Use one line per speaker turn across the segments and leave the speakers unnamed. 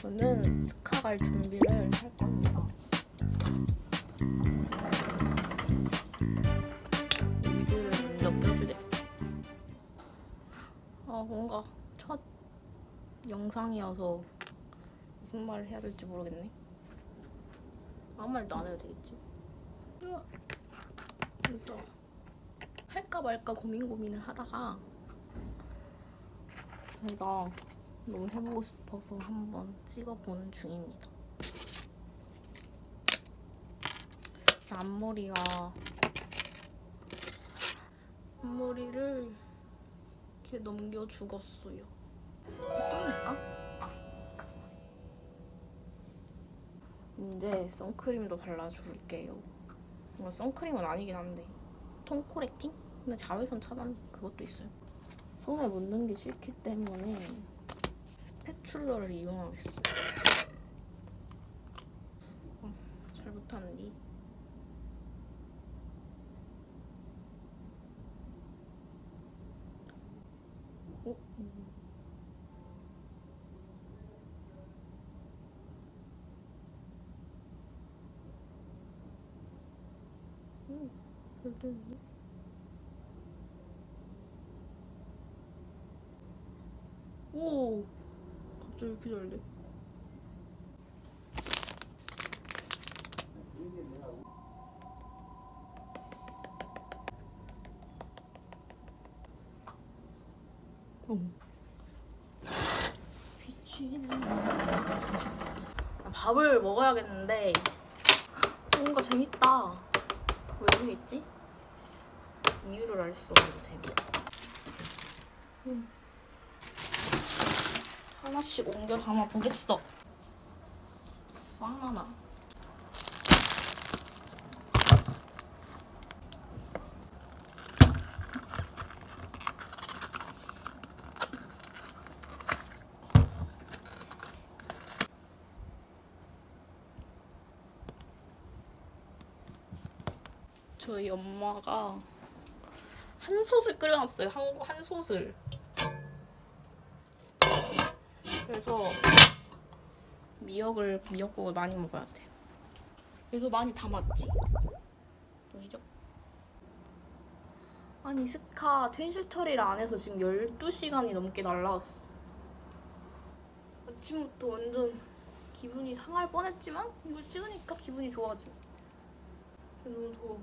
저는 스카 갈 준비를 할 겁니다. 아 뭔가 첫 영상이어서 무슨 말을 해야 될지 모르겠네. 아무 말도 안 해도 되겠지. 진짜 할까 말까 고민 고민을 하다가 제가 너무 해보고 싶어서 한번 찍어보는 중입니다. 앞머리가 앞머리를 이렇게 넘겨 죽었어요. 어떨까? 이제 선크림도 발라줄게요. 이건 선크림은 아니긴 한데 톤 코렉팅? 근데 자외선 차단 그것도 있어요. 손에 묻는 게 싫기 때문에 스패츌러를 이용하겠어. 어, 잘 못하는디. 어? 음. 오, 갑자기 이렇게 잘 돼? 어. 미치겠네. 아, 밥을 먹어야겠는데 뭔가 재밌다. 왜 재밌지? 이유를 알 수 없는 재미. 음. 하나씩 옮겨 담아 보겠어. 바나나. 저희 엄마가 한 솥을 끓여놨어요. 한, 한 솥을. 그래서 미역을 미역국을 많이 먹어야 돼. 그래서 많이 담았지. 보이죠? 아니 스카 퇴실 처리를 안 해서 지금 12시간이 넘게 날라왔어. 아침부터 완전 기분이 상할 뻔했지만 이걸 찍으니까 기분이 좋아져. 너무 더워.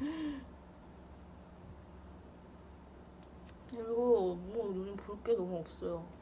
그리고 뭐 요즘 볼 게 너무 없어요.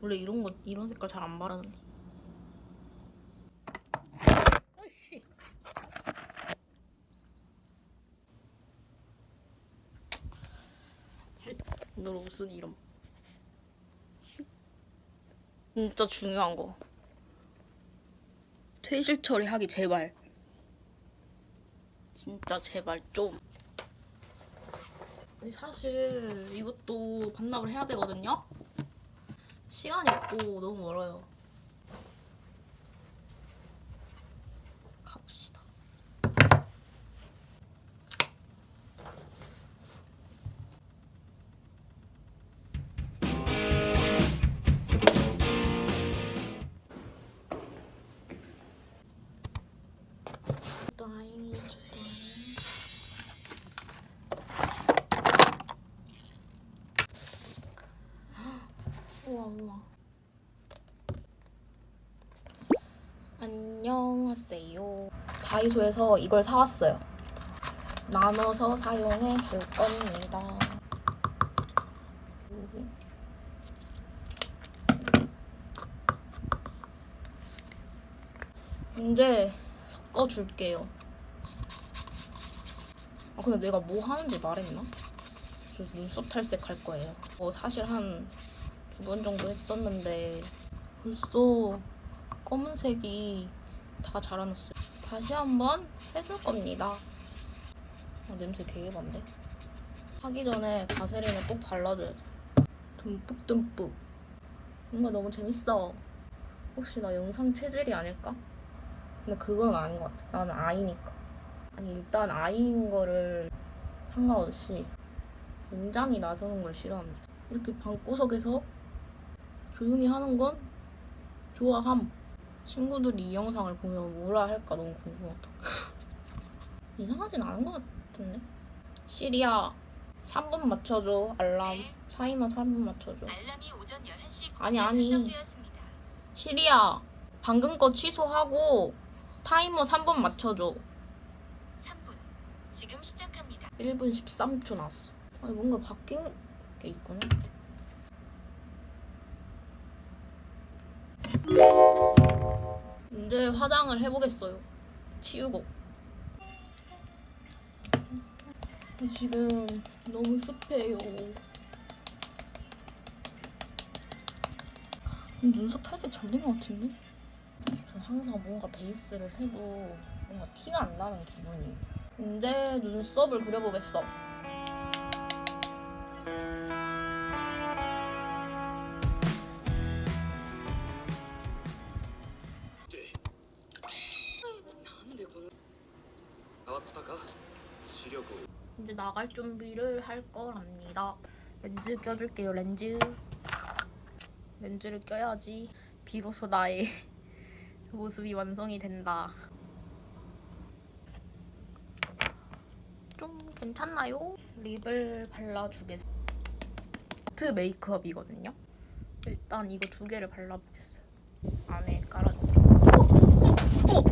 원래 이런 거 이런 색깔 잘 안 바르는데. 아이씨. 오늘 옷은 이런. 진짜 중요한 거. 퇴실 처리하기 제발. 진짜 제발 좀. 사실 이것도 반납을 해야 되거든요. 시간이 없고 너무 멀어요. 갑시다. 우와 우와. 안녕하세요. 다이소에서 이걸 사왔어요. 나눠서 사용해 줄 겁니다. 이제 섞어 줄게요. 아 근데 내가 뭐 하는지 말했나? 저 눈썹 탈색 할 거예요. 어, 사실 한 두 번 정도 했었는데 벌써 검은색이 다 자라났어요. 다시 한번 해줄 겁니다. 아, 냄새 되게 많네. 하기 전에 바세린을 꼭 발라줘야 돼. 듬뿍듬뿍. 뭔가 너무 재밌어. 혹시 나 영상 체질이 아닐까? 근데 그건 아닌 것 같아. 나는 아이니까. 아니 일단 아이인 거를 상관없이 굉장히 나서는 걸 싫어합니다. 이렇게 방구석에서 조용히 하는 건 좋아함. 친구들이 이 영상을 보면 뭐라 할까 너무 궁금하다. 이상하진 않은 것 같은데? 시리야, 3분 맞춰줘. 알람. 차이만 3분 맞춰줘.
알람이 오전 11시
아니, 아니.
설정되었습니다.
시리야, 방금 거 취소하고 타이머 3분 맞춰줘.
3분. 지금 시작합니다.
1분 13초 났어. 아니, 뭔가 바뀐 게 있구나. 이제 화장을 해보겠어요. 치우고. 지금 너무 습해요. 눈썹 탈색 잘 된 것 같은데? 전 항상 뭔가 베이스를 해도 뭔가 티가 안 나는 기분이. 이제 눈썹을 그려보겠어. 나갈 준비를 할 거랍니다. 렌즈 껴줄게요, 렌즈. 렌즈를 껴야지 비로소 나의 모습이 완성이 된다. 좀 괜찮나요? 립을 발라주겠습니다. 트 메이크업이거든요. 일단 이거 두 개를 발라보겠어요. 안에 깔아줄게요. 어! 어!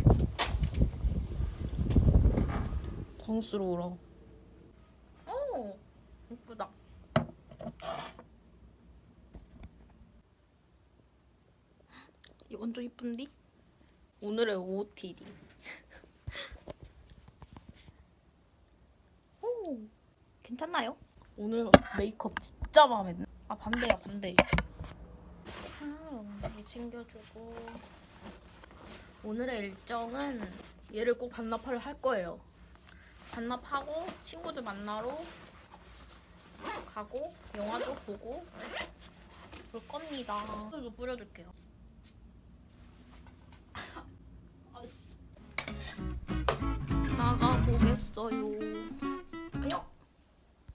당스러워라. 오, 예쁘다. 이 완전 이쁜디? 오늘의 OOTD. 오, 괜찮나요? 오늘 메이크업 진짜 마음에 드네. 아 반대야 반대. 아, 엉덩이 챙겨주고. 오늘의 일정은 얘를 꼭 반납을 할 거예요. 반납하고 친구들 만나러 가고 영화도 보고 그럴 겁니다. 이거 뿌려줄게요. 아이씨. 나가 보겠어요.